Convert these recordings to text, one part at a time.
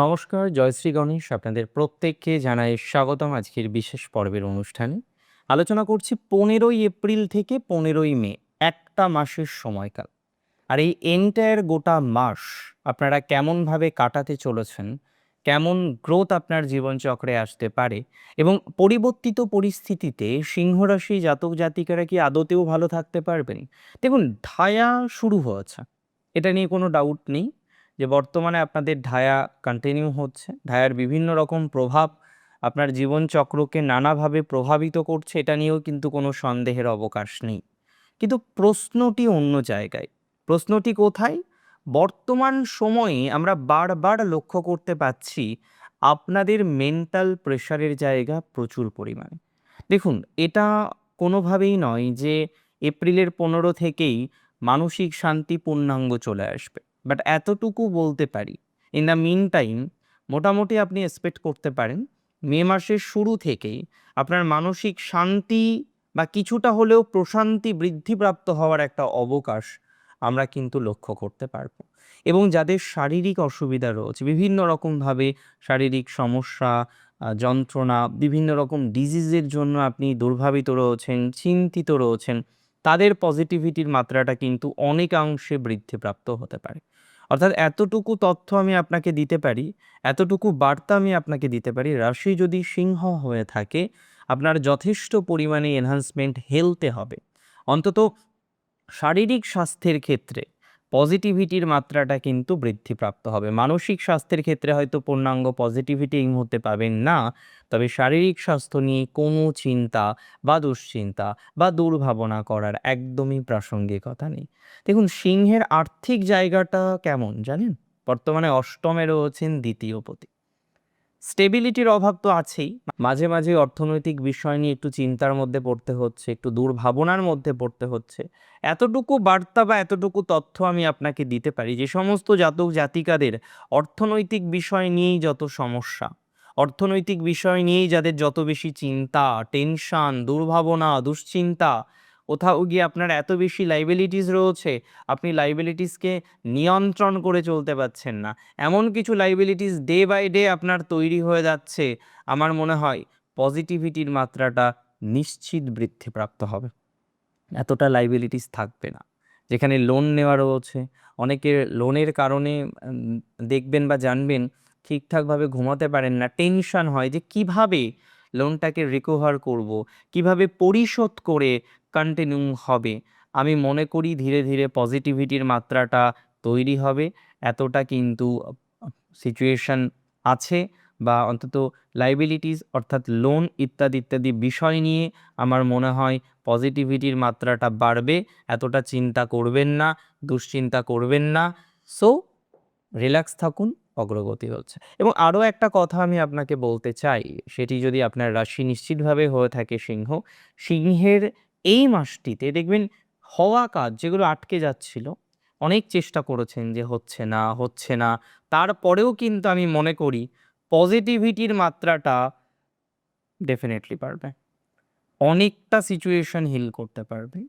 নমস্কার জয়শ্রী গণেশ। আপনাদের প্রত্যেককে জানাই স্বাগতম আজকের বিশেষ পর্বের অনুষ্ঠানে। আলোচনা করছি পনেরোই এপ্রিল থেকে পনেরোই মে, একটা মাসের সময়কাল। আর এই এন্টায়ার গোটা মাস আপনারা কেমনভাবে কাটাতে চলেছেন, কেমন গ্রোথ আপনার জীবনচক্রে আসতে পারে এবং পরিবর্তিত পরিস্থিতিতে সিংহরাশি জাতক জাতিকারা কি আদতেও ভালো থাকতে পারবেন? দেখুন ঢায়া শুরু হয়েছে। এটা নিয়ে কোনো ডাউট নেই। যে বর্তমানে আপনাদের ঢায়া কন্টিনিউ হচ্ছে, ঢায়ার বিভিন্ন রকম প্রভাব আপনার জীবনচক্রকে নানাভাবে প্রভাবিত করছে, এটা নিয়েও কিন্তু কোনো সন্দেহের অবকাশ নেই। কিন্তু প্রশ্নটি অন্য জায়গায়, প্রশ্নটি কোথায়? বর্তমান সময়ে আমরা বারবার লক্ষ্য করতে পাচ্ছি, আপনাদের মেন্টাল প্রেশারের জায়গা প্রচুর পরিমাণে। দেখুন, এটা কোনোভাবেই নয় যে এপ্রিলের পনেরো থেকেই মানসিক শান্তি পূর্ণাঙ্গ চলে আসবে। বাট এতটুকু বলতে পারি ইন দ্য মিন টাইম মোটামুটি আপনি এক্সপেক্ট করতে পারেন, মে মাসের শুরু থেকেই আপনার মানসিক শান্তি বা কিছুটা হলেও প্রশান্তি বৃদ্ধিপ্রাপ্ত হওয়ার একটা অবকাশ আমরা কিন্তু লক্ষ্য করতে পারব। এবং যাদের শারীরিক অসুবিধা রয়েছে, বিভিন্ন রকমভাবে শারীরিক সমস্যা যন্ত্রণা, বিভিন্ন রকম ডিজিজের জন্য আপনি দুর্ভাবিত রয়েছেন, চিন্তিত রয়েছেন, তাদের পজিটিভিটির মাত্রাটা কিন্তু অনেকাংশে বৃদ্ধিপ্রাপ্ত হতে পারে। অর্থাৎ এতটুকু তথ্য আমি আপনাকে দিতে পারি, এতটুকু বার্তা আমি আপনাকে দিতে পারি, রাশি যদি সিংহ হয়ে থাকে, আপনার যথেষ্ট পরিমাণে এনহান্সমেন্ট হেলতে হবে। অন্তত শারীরিক স্বাস্থ্যের ক্ষেত্রে পজিটিভিটির মাত্রাটা কিন্তু বৃদ্ধিপ্রাপ্ত হবে। মানসিক স্বাস্থ্যের ক্ষেত্রে হয়তো পূর্ণাঙ্গ পজিটিভিটি এই মুহূর্তে পাবেন না, তবে শারীরিক স্বাস্থ্য নিয়ে কোনো চিন্তা বা দুশ্চিন্তা বা দুর্ভাবনা করার একদমই প্রাসঙ্গিকতা নেই। দেখুন, সিংহের আর্থিক জায়গাটা কেমন জানেন? বর্তমানে অষ্টমে রয়েছেন দ্বিতীয় পতি। স্টেবিলিটির অভাব তো আছেই। মাঝে মাঝে অর্থনৈতিক বিষয় নিয়ে একটু চিন্তার মধ্যে পড়তে হচ্ছে, একটু দুর্ভাবনার মধ্যে পড়তে হচ্ছে। এতটুকু বার্তা বা এতটুকু তথ্য আমি আপনাকে দিতে পারি যে, সমস্ত জাতক জাতিকাদের অর্থনৈতিক বিষয় নিয়েই যত সমস্যা, অর্থনৈতিক বিষয় নিয়েই যাদের যত বেশি চিন্তা, টেনশন, দুর্ভাবনা, দুশ্চিন্তা কোথাও গিয়ে আপনার এত বেশি লাইবিলিটিস রয়েছে, আপনি লাইবিলিটিসকে নিয়ন্ত্রণ করে চলতে পারছেন না। এমন কিছু লাইবিলিটিস ডে বাই ডে আপনার তৈরি হয়ে যাচ্ছে। আমার মনে হয় পজিটিভিটির মাত্রাটা নিশ্চিত বৃদ্ধিপ্রাপ্ত হবে। এতটা লাইবিলিটিস থাকবে না। যেখানে লোন নেওয়া রয়েছে, অনেকের লোনের কারণে দেখবেন বা জানবেন, ঠিকঠাকভাবে ঘুমাতে পারেন না। টেনশন হয় যে কীভাবে লোনটাকে রিকভার করব? কীভাবে পরিশোধ করে কন্টিনিউ হবে। আমি মনে করি ধীরে ধীরে পজিটিভিটির মাত্রাটা তৈরি হবে। এতটা কিন্তু সিচুয়েশন আছে বা অন্তত লাইবিলিটিস অর্থাৎ লোন ইত্যাদি ইত্যাদি বিষয় নিয়ে আমার মনে হয় পজিটিভিটির মাত্রাটা বাড়বে। এতটা চিন্তা করবেন না, দুশ্চিন্তা করবেন না। সো রিল্যাক্স থাকুন, অগ্রগতি হচ্ছে। এবং আরও একটা কথা আমি আপনাকে বলতে চাই, সেটি যদি আপনার রাশি নিশ্চিতভাবে হয়ে থাকে সিংহ, সিংহের এই মাসটিতে দেখবেন হওয়া কাজ যেগুলো আটকে যাচ্ছিল, অনেক চেষ্টা করেছেন যে হচ্ছে না হচ্ছে না। তারপরেও কিন্তু আমি মনে করি পজিটিভিটির মাত্রাটা ডেফিনেটলি পারবে অনেকটা সিচুয়েশন হিল করতে পারবে।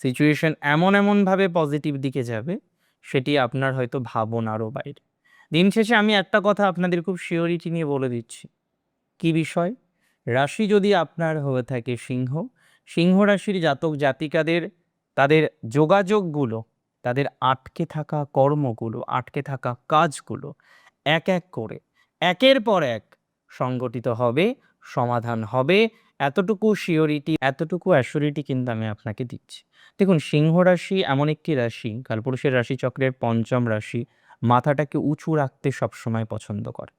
সিচুয়েশন এমন এমনভাবে পজিটিভ দিকে যাবে, সেটি আপনার হয়তো ভাবনারও বাইরে। দিন শেষে আমি একটা কথা আপনাদের খুব শিওরিটি নিয়ে বলে দিচ্ছি। কি বিষয়? রাশি যদি আপনার হয়ে থাকে সিংহ সিংহ রাশির জাতক জাতিকাদের তাদের যোগাযোগগুলো, তাদের আটকে থাকা কর্মগুলো, আটকে থাকা কাজগুলো এক এক করে একের পর এক সংগঠিত হবে, সমাধান হবে। এতটুকু শিওরিটি এতটুকু অ্যাসিওরিটি কিন্তু আমি আপনাকে দিচ্ছি। দেখুন সিংহ রাশি এমন একটি রাশি, কালপুরুষের রাশিচক্রের পঞ্চম রাশি, মাথাটাকে উঁচু রাখতে সবসময় পছন্দ করে।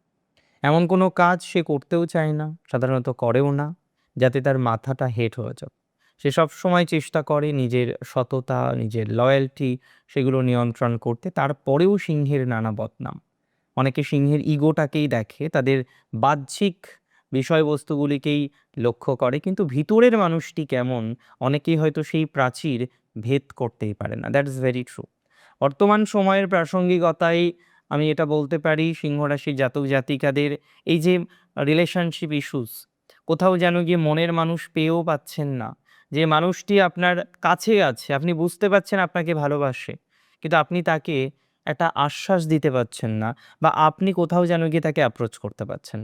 এমন কোনো কাজ সে করতেও চায় না, সাধারণত করেও না। যাতে তার মাথাটা হেট হয়ে যাক। সে সবসময় চেষ্টা করে নিজের সততা, নিজের লয়্যালটি সেগুলো নিয়ন্ত্রণ করতে। তারপরেও সিংহের নানা বদনাম। অনেকে সিংহের ইগোটাকেই দেখে, তাদের বাহ্যিক বিষয়বস্তুগুলিকেই লক্ষ্য করে, কিন্তু ভিতরের মানুষটি কেমন? অনেকেই হয়তো সেই প্রাচীর ভেদ করতেই পারে না। দ্যাট ইজ ভেরি ট্রু বর্তমান সময়ের প্রাসঙ্গিকতায় আমি এটা বলতে পারি, সিংহরাশির জাতক জাতিকাদের এই যে রিলেশনশিপ ইস্যুস কোথাও যেন গিয়ে মনের মানুষ পেয়েও পাচ্ছেন না যে মানুষটি আপনার কাছে আছে আপনি বুঝতে পারছেন আপনাকে ভালোবাসে কিন্তু আপনি তাকে একটা আশ্বাস দিতে পারছেন না বা আপনি কোথাও যেন গিয়ে তাকে অ্যাপ্রোচ করতে পারছেন।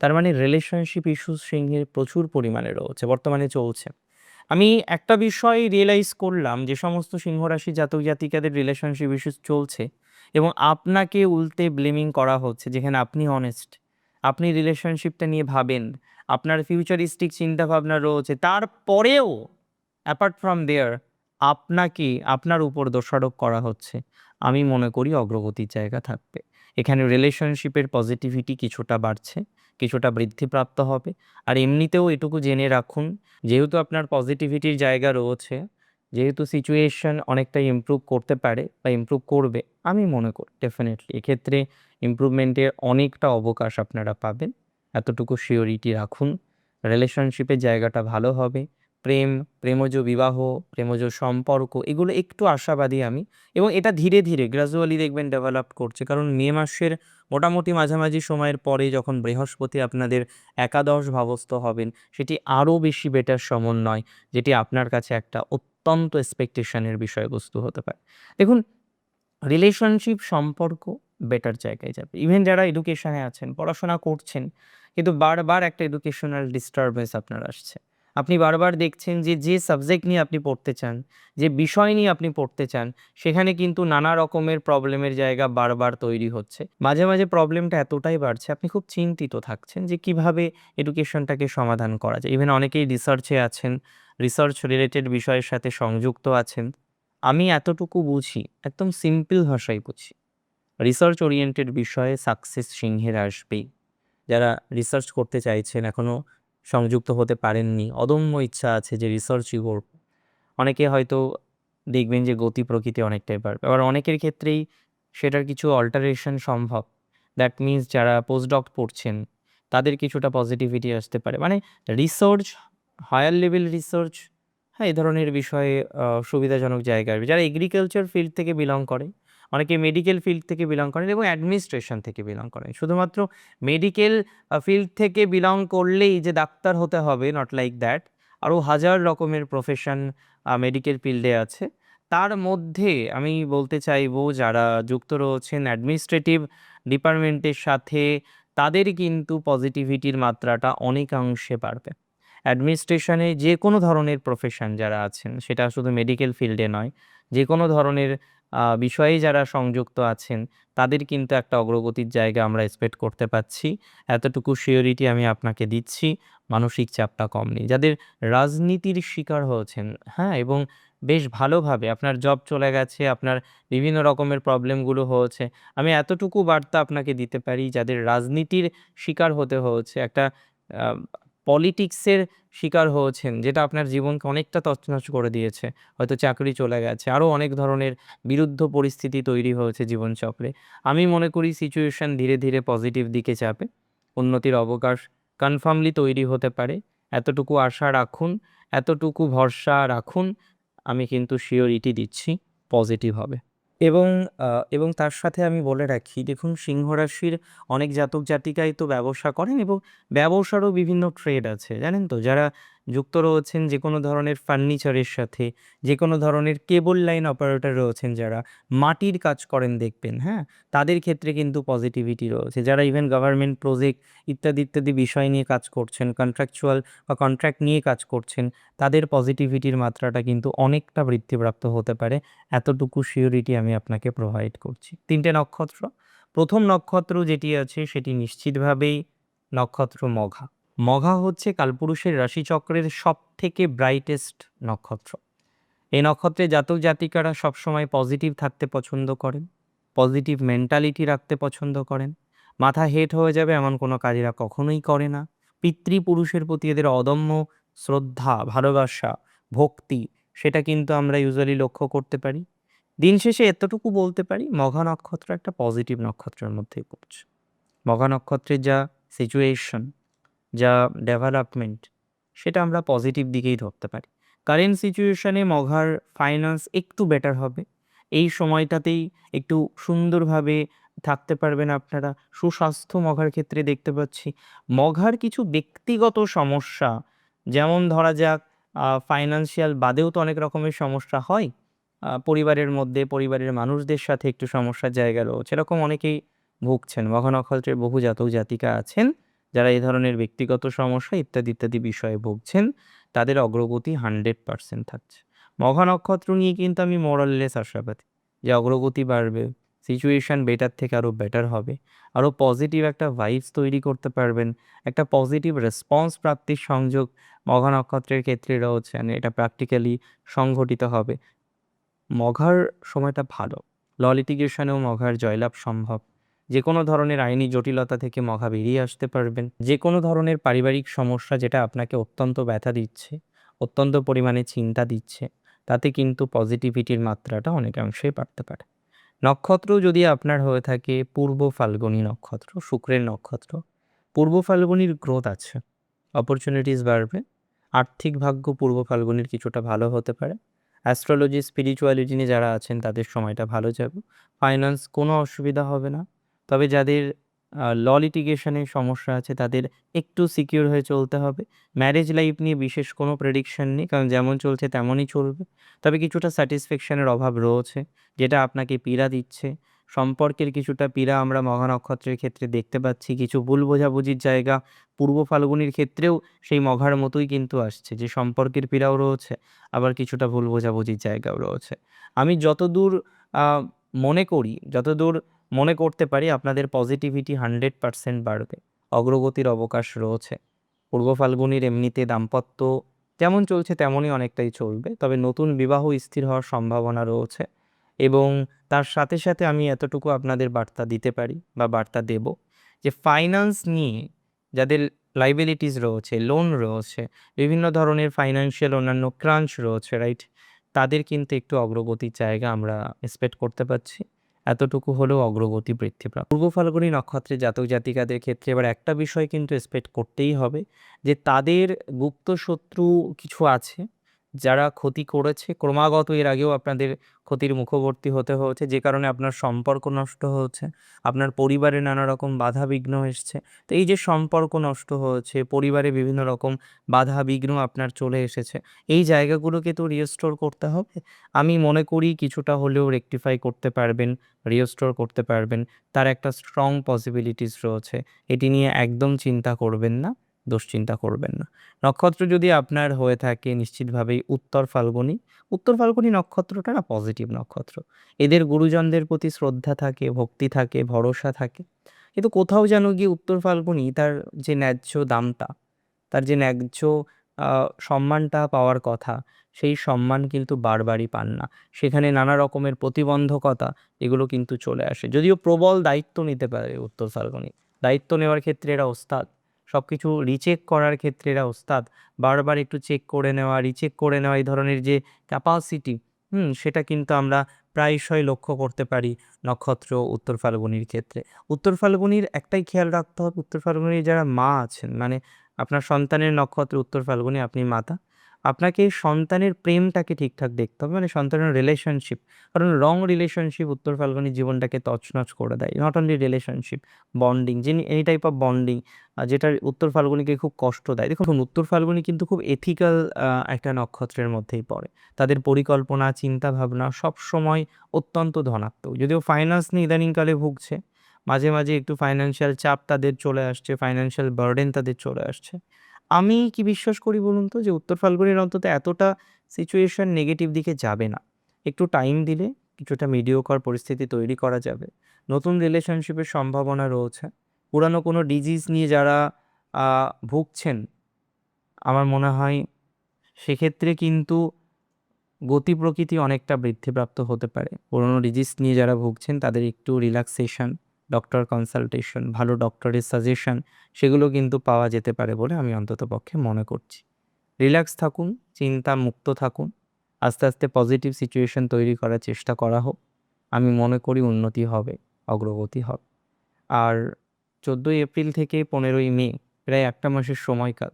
তার মানে রিলেশনশিপ ইস্যুস সিংহের প্রচুর পরিমাণে রয়েছে, বর্তমানে চলছে। আমি একটা বিষয় রিয়েলাইজ করলাম যে সমস্ত সিংহরাশি জাতক জাতিকাদের রিলেশনশিপ ইস্যুস চলছে এবং আপনাকে উল্টে ব্লেমিং করা হচ্ছে যেখানে আপনি অনেস্ট। আপনি রিলেশনশিপটা নিয়ে ভাবেন, আপনার ফিউচারিস্টিক চিন্তাভাবনা রয়েছে। তারপরেও অ্যাপার্ট ফ্রম দেয়ার আপনাকে আপনার উপর দোষারোপ করা হচ্ছে। আমি মনে করি অগ্রগতির জায়গা থাকবে। এখানে রিলেশনশিপের পজিটিভিটি কিছুটা বাড়ছে, কিছুটা বৃদ্ধিপ্রাপ্ত হবে। আর এমনিতেও এটুকু জেনে রাখুন, যেহেতু আপনার পজিটিভিটির জায়গা রয়েছে, যেহেতু সিচুয়েশন অনেকটাই ইমপ্রুভ করতে পারে বা ইমপ্রুভ করবে, আমি মনে করি ডেফিনেটলি এক্ষেত্রে ইমপ্রুভমেন্টের অনেকটা অবকাশ আপনারা পাবেন। এতটুকু শিওরিটি রাখুন। রিলেশনশিপের জায়গাটা ভালো হবে। প্রেম, প্রেমজ বিবাহ, প্রেমজ সম্পর্ক এগুলো একটু আশাবাদী আমি এবং এটা ধীরে, ধীরে গ্রাজুয়ালি দেখবেন ডেভেলপ করছে। কারণ মে মাসের মোটামুটি মাঝামাঝি সময়ের পরে যখন বৃহস্পতি আপনাদের একাদশ ভাবস্থ হবেন, সেটি আরও বেশি বেটার সমন্বয়, যেটি আপনার কাছে একটা অত্যন্ত এক্সপেকটেশনের বিষয়বস্তু হতে পারে। দেখুন, রিলেশনশিপ সম্পর্ক বেটার জায়গায় যাবে। ইভেন যারা এডুকেশনে আছেন, পড়াশোনা করছেন, কিন্তু বারবার একটা এডুকেশনাল ডিস্টারবেন্স আপনার আসছে। আপনি বারবার দেখছেন যে, যে সাবজেক্ট নিয়ে আপনি পড়তে চান, যে বিষয় নিয়ে আপনি পড়তে চান, সেখানে কিন্তু নানা রকমের প্রবলেমের জায়গা বারবার তৈরি হচ্ছে। মাঝে, মাঝে প্রবলেমটা এতটাই বাড়ছে, আপনি খুব চিন্তিত থাকছেন যে কীভাবে এডুকেশনটাকে সমাধান করা যায়। ইভেন অনেকেই রিসার্চে আছেন, রিসার্চ রিলেটেড বিষয়ের সাথে সংযুক্ত আছেন। আমি এতটুকু বুঝি, একদম সিম্পল ভাষায় বুঝি। রিসার্চ ওরিয়েন্টেড বিষয়ে সাকসেস সিংহের আসবেই। যারা রিসার্চ করতে চাইছেন, এখনও সংযুক্ত হতে পারেননি, অদম্য ইচ্ছা আছে যে রিসার্চই করব। অনেকে হয়তো দেখবেন যে গতি প্রকৃতি অনেকটাই বাড়বে। আবার অনেকের ক্ষেত্রেই সেটার কিছু অল্টারেশন সম্ভব। দ্যাট মিনস যারা পোস্টডক পড়ছেন, তাদের কিছুটা পজিটিভিটি আসতে পারে। মানে রিসার্চ, হায়ার লেভেল রিসার্চ, হ্যাঁ, এই ধরনের বিষয়ে সুবিধাজনক জায়গা। যারা এগ্রিকালচার ফিল্ড থেকে বিলং করে, অনেকে মেডিকেল ফিল্ড থেকে বিলং করেন এবং অ্যাডমিনিস্ট্রেশন থেকে বিলং করেন। শুধুমাত্র মেডিকেল ফিল্ড থেকে বিলং করলেই যে ডাক্তার হতে হবে, নট লাইক দ্যাট। আরও হাজার রকমের প্রফেশন মেডিকেল ফিল্ডে আছে। তার মধ্যে আমি বলতে চাইব যারা যুক্ত রয়েছেন অ্যাডমিনিস্ট্রেটিভ ডিপার্টমেন্টের সাথে, তাদের কিন্তু পজিটিভিটির মাত্রাটা অনেকাংশে বাড়বে। অ্যাডমিনিস্ট্রেশনে যে কোনো ধরনের প্রফেশন যারা আছেন, সেটা শুধু মেডিকেল ফিল্ডে নয়, যে কোনো ধরনের আ বিষয়েই যারা সংযুক্ত আছেন, তাদের কিন্তু একটা অগ্রগতির জায়গা আমরা এক্সপেক্ট করতে পারছি। এতটুকু সিওরিটি আমি আপনাকে দিচ্ছি, মানসিক চাপটা কম নিন। যাদের রাজনীতির শিকার হয়েছেন, হ্যাঁ? এবং বেশ ভালোভাবে আপনার জব চলে গেছে, আপনার বিভিন্ন রকমের প্রবলেমগুলো হয়েছে। আমি এতটুকু বার্তা আপনাকে দিতে পারি, যাদের রাজনীতির শিকার হতে হয়েছে, একটা পলিটিক্সের শিকার হয়েছেন, যেটা আপনার জীবনকে অনেকটা তছনছ করে দিয়েছে। হয়তো চাকরি চলে গেছে, আরও অনেক ধরনের বিরুদ্ধ পরিস্থিতি তৈরি হয়েছে জীবনচক্রে। আমি মনে করি সিচুয়েশন ধীরে, ধীরে পজিটিভ দিকে যাবে। উন্নতির অবকাশ কনফার্মলি তৈরি হতে পারে। এতটুকু আশা রাখুন, এতটুকু ভরসা রাখুন। আমি কিন্তু শিওরিটি দিচ্ছি পজিটিভ হবে। এবং এবং তার সাথে আমি বলে রাখি, দেখুন সিংহ রাশির অনেক জাতক জাতিকাই তো ব্যবসা করেন এবং ব্যবসারও বিভিন্ন ট্রেড আছে, জানেন তো? যারা যুক্ত রয়েছেন যে কোনো ধরনের ফার্নিচারের সাথে, যে কোনো ধরনের কেবল লাইন অপারেটর রয়েছেন যারা, মাটির কাজ করেন দেখবেন, হ্যাঁ? তাদের ক্ষেত্রে কিন্তু পজিটিভিটি রয়েছে। যারা ইভেন গভর্নমেন্ট প্রজেক্ট ইত্যাদি, ইত্যাদি বিষয় নিয়ে কাজ করছেন, কন্ট্রাকচুয়াল বা কন্ট্রাক্ট নিয়ে কাজ করছেন, তাদের পজিটিভিটির মাত্রাটা কিন্তু অনেকটা বৃদ্ধিপ্রাপ্ত হতে পারে। এতটুকু সিওরিটি আমি আপনাকে প্রোভাইড করছি। তিনটে নক্ষত্র। প্রথম নক্ষত্র যেটি আছে সেটি নিশ্চিতভাবেই নক্ষত্র মঘা। মঘা হচ্ছে কালপুরুষের রাশিচক্রের সবথেকে ব্রাইটেস্ট নক্ষত্র। এই নক্ষত্রে জাতক জাতিকারা সবসময় পজিটিভ থাকতে পছন্দ করেন, পজিটিভ মেন্টালিটি রাখতে পছন্দ করেন। মাথা হেট হয়ে যাবে এমন কোনো কাজ এরা কখনোই করে না। পিতৃপুরুষের প্রতি এদের অদম্য শ্রদ্ধা, ভালোবাসা, ভক্তি সেটা কিন্তু আমরা ইউজুয়ালি লক্ষ্য করতে পারি। দিন শেষে এতটুকু বলতে পারি, মঘা নক্ষত্র একটা পজিটিভ নক্ষত্রের মধ্যেই পড়ছে। মঘা নক্ষত্রের যা সিচুয়েশন, যা ডেভেলপমেন্ট, সেটা আমরা পজিটিভ দিকেই ধরতে পারি। কারেন্ট সিচুয়েশনে মঘার ফাইন্যান্স একটু বেটার হবে। এই সময়টাতেই একটু সুন্দরভাবে থাকতে পারবেন আপনারা। সুস্বাস্থ্য মঘার ক্ষেত্রে দেখতে পাচ্ছি। মঘার কিছু ব্যক্তিগত সমস্যা, যেমন ধরা যাক ফাইন্যান্সিয়াল বাদেও তো অনেক রকমের সমস্যা হয়। পরিবারের মধ্যে পরিবারের মানুষদের সাথে একটু সমস্যার জায়গা রয়েছে সেরকম অনেকেই ভুগছেন মঘা নক্ষত্রের বহু জাতক জাতিকা আছেন যারা এই ধরনের ব্যক্তিগত সমস্যা ইত্যাদি ইত্যাদি বিষয়ে ভুগছেন, তাদের অগ্রগতি হান্ড্রেড পার্সেন্ট থাকছে। মঘা নক্ষত্র নিয়ে কিন্তু আমি মোরাললেস আশাবাদী যে অগ্রগতি বাড়বে, সিচুয়েশান বেটার থেকে আরও বেটার হবে আরও পজিটিভ একটা ভাইবস তৈরি করতে পারবেন, একটা পজিটিভ রেসপন্স প্রাপ্তির সংযোগ মঘা নক্ষত্রের ক্ষেত্রে রয়েছে এটা প্র্যাকটিক্যালি সংঘটিত হবে। মঘার সময়টা ভালো ল লিটিগেশনেও মঘার জয়লাভ সম্ভব। যে কোনো ধরনের আইনি জটিলতা থেকে মঘা বেরিয়ে আসতে পারবেন। যে কোনো ধরনের পারিবারিক সমস্যা যেটা আপনাকে অত্যন্ত ব্যথা দিচ্ছে, অত্যন্ত পরিমাণে চিন্তা দিচ্ছে, তাতে কিন্তু পজিটিভিটির মাত্রাটা অনেকাংশেই বাড়তে পারে। নক্ষত্র যদি আপনার হয়ে থাকে, পূর্ব ফাল্গুনী নক্ষত্র, শুক্রের নক্ষত্র, পূর্ব ফাল্গুনির গ্রোথ আছে, অপরচুনিটিস বাড়বে, আর্থিক ভাগ্য পূর্ব ফাল্গুনির কিছুটা ভালো হতে পারে। অ্যাস্ট্রোলজি, স্পিরিচুয়ালিটি নিয়ে যারা আছেন, তাদের সময়টা ভালো যাবে। ফাইন্যান্স কোনো অসুবিধা হবে না। তবে যাদের ল লিটিগেশনের সমস্যা আছে তাদের একটু সিকিউর হয়ে চলতে হবে। ম্যারেজ লাইফ নিয়ে বিশেষ কোনো প্রেডিকশন নেই, কারণ যেমন চলছে তেমনই চলবে। তবে কিছুটা স্যাটিসফ্যাকশানের অভাব রয়েছে, যেটা আপনাকে পীড়া দিচ্ছে। সম্পর্কের কিছুটা পীড়া আমরা মহা নক্ষত্রের ক্ষেত্রে দেখতে পাচ্ছি। কিছু ভুল বোঝাবুঝির জায়গা পূর্ব ফাল্গুনির ক্ষেত্রেও সেই মঘার মতোই কিন্তু আসছে, যে সম্পর্কের পীড়াও রয়েছে, আবার কিছুটা ভুল বোঝাবুঝির জায়গাও রয়েছে। আমি যতদূর মনে করি, যতদূর মনে করতে পারি আপনাদের পজিটিভিটি হান্ড্রেড পার্সেন্ট বাড়বে। অগ্রগতির অবকাশ রয়েছে। পূর্ব ফাল্গুনির এমনিতে দাম্পত্য যেমন চলছে তেমনই অনেকটাই চলবে, তবে নতুন বিবাহ স্থির হওয়ার সম্ভাবনা রয়েছে এবং তার সাথে সাথে আমি এতটুকু আপনাদের বার্তা দিতে পারি বা বার্তা দেব যে ফাইন্যান্স নিয়ে যাদের লাইবিলিটিস রয়েছে লোন রয়েছে, বিভিন্ন ধরনের ফাইন্যান্সিয়াল অন্যান্য ক্রাঞ্চ রয়েছে রাইট তাদের কিন্তু একটু অগ্রগতির জায়গা আমরা এক্সপেক্ট করতে পারছি। এতটুকু হলেও অগ্রগতি বৃদ্ধি প্রাপ্ত পূর্ব ফাল্গুনী নক্ষত্রের জাতক জাতিকাদের ক্ষেত্রে এবার একটা বিষয় কিন্তু এক্সপেক্ট করতেই হবে যে তাদের গুপ্ত শত্রু কিছু আছে। যারা ক্ষতি করেছে, ক্রমাগত এর আগেও আপনাদের ক্ষতির মুখবর্তী হতে হয়েছে, যে কারণে আপনার সম্পর্ক নষ্ট হয়েছে, আপনার পরিবারে নানা রকম বাধা বিঘ্ন এসছে। তো এই যে সম্পর্ক নষ্ট হয়েছে, পরিবারে বিভিন্ন রকম বাধা বিঘ্ন আপনার চলে এসেছে, এই জায়গাগুলোকে তো রিস্টোর করতে হবে। আমি মনে করি কিছুটা হলেও রেকটিফাই করতে পারবেন রিস্টোর করতে পারবেন, তার একটা স্ট্রং পসিবিলিটিস রয়েছে। এটি নিয়ে একদম চিন্তা করবেন না। দুশ্চিন্তা করবেন না। নক্ষত্র যদি আপনার হয়ে থাকে নিশ্চিতভাবেই উত্তর ফাল্গুনী। উত্তর ফাল্গুনী নক্ষত্রটা না পজিটিভ নক্ষত্র। এদের গুরুজনদের প্রতি শ্রদ্ধা থাকে, ভক্তি থাকে, ভরসা থাকে। কিন্তু কোথাও যেন গিয়ে উত্তর ফাল্গুনী তার যে ন্যায্য দামটা, তার যে ন্যায্য সম্মানটা পাওয়ার কথা, সেই সম্মান কিন্তু বারবারই পান না। সেখানে নানা রকমের প্রতিবন্ধকতা এগুলো কিন্তু চলে আসে। যদিও প্রবল দায়িত্ব নিতে পারে উত্তর ফাল্গুনী। দায়িত্ব নেওয়ার ক্ষেত্রে এরা ওস্তাদ। সব কিছু রিচেক করার ক্ষেত্রে এরা ওস্তাদ বারবার একটু চেক করে নেওয়া রিচেক করে নেওয়া, এই ধরনের যে ক্যাপাসিটি হুম, সেটা কিন্তু আমরা প্রায়শই লক্ষ্য করতে পারি নক্ষত্র উত্তর ফাল্গুনির ক্ষেত্রে। উত্তর ফাল্গুনির একটাই খেয়াল রাখতে হবে, উত্তর ফাল্গুনির যারা মা আছেন মানে আপনার সন্তানের নক্ষত্র উত্তর ফাল্গুনি, আপনি মাতা আপনাকে সন্তানের প্রেমটাকে ঠিকঠাক দেখতে হবে মানে সন্তানের রিলেশনশিপ কারণ রং রিলেশনশিপ উত্তর ফাল্গুনি জীবনটাকে তছনছ করে দেয়। নট অনলি রিলেশনশিপ বন্ডিং যিনি এনি টাইপ অফ বন্ডিং যেটা উত্তর ফাল্গুনিকে খুব কষ্ট দেয়। দেখুন উত্তর ফাল্গুনি কিন্তু খুব এথিক্যাল একটা নক্ষত্রের মধ্যেই পড়ে। তাদের পরিকল্পনা চিন্তা ভাবনা সব সময় অত্যন্ত ধনাত্মক। যদিও ফাইন্যান্স নিয়ে ইদানিংকালে ভুগছে, মাঝে মাঝে একটু ফাইন্যান্সিয়াল চাপ তাদের চলে আসছে ফাইন্যান্সিয়াল বার্ডেন তাদের চলে আসছে। আমি কি বিশ্বাস করি বলুন তো? যে উত্তর ফাল্গুনির অন্তত এতটা সিচুয়েশন নেগেটিভ দিকে যাবে না। একটু টাইম দিলে কিছুটা মিডিওকর পরিস্থিতি তৈরি করা যাবে। নতুন রিলেশনশিপের সম্ভাবনা রয়েছে। পুরানো কোনো ডিজিজ নিয়ে যারা ভুগছেন, আমার মনে হয় সেক্ষেত্রে কিন্তু গতি প্রকৃতি অনেকটা বৃদ্ধিপ্রাপ্ত হতে পারে। পুরনো ডিজিজ নিয়ে যারা ভুগছেন, তাদের একটু রিল্যাক্সেশন ডক্টর কনসালটেশন ভালো ডক্টরের সাজেশন সেগুলো কিন্তু পাওয়া যেতে পারে বলে আমি অন্তত পক্ষে মনে করছি। রিল্যাক্স থাকুন, চিন্তা মুক্ত থাকুন, আস্তে আস্তে পজিটিভ সিচুয়েশন তৈরি করার চেষ্টা করা হোক, আমি মনে করি উন্নতি হবে, অগ্রগতি হবে। আর চোদ্দোই এপ্রিল থেকে পনেরোই মে, প্রায় একটা মাসের সময়কাল,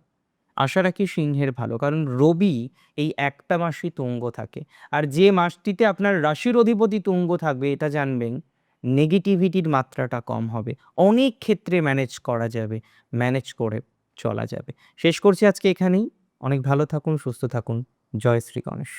আশা রাখি সিংহের ভালো, কারণ রবি এই একটা মাসই তুঙ্গ থাকে। আর যে মাসটিতে আপনার রাশির অধিপতি তুঙ্গ থাকবে, এটা জানবেন নেগেটিভিটির মাত্রাটা কম হবে। অনেক ক্ষেত্রে ম্যানেজ করা যাবে ম্যানেজ করে চলা যাবে। শেষ করছি আজকে এখানেই। অনেক ভালো থাকুন, সুস্থ থাকুন। জয় শ্রী গণেশ।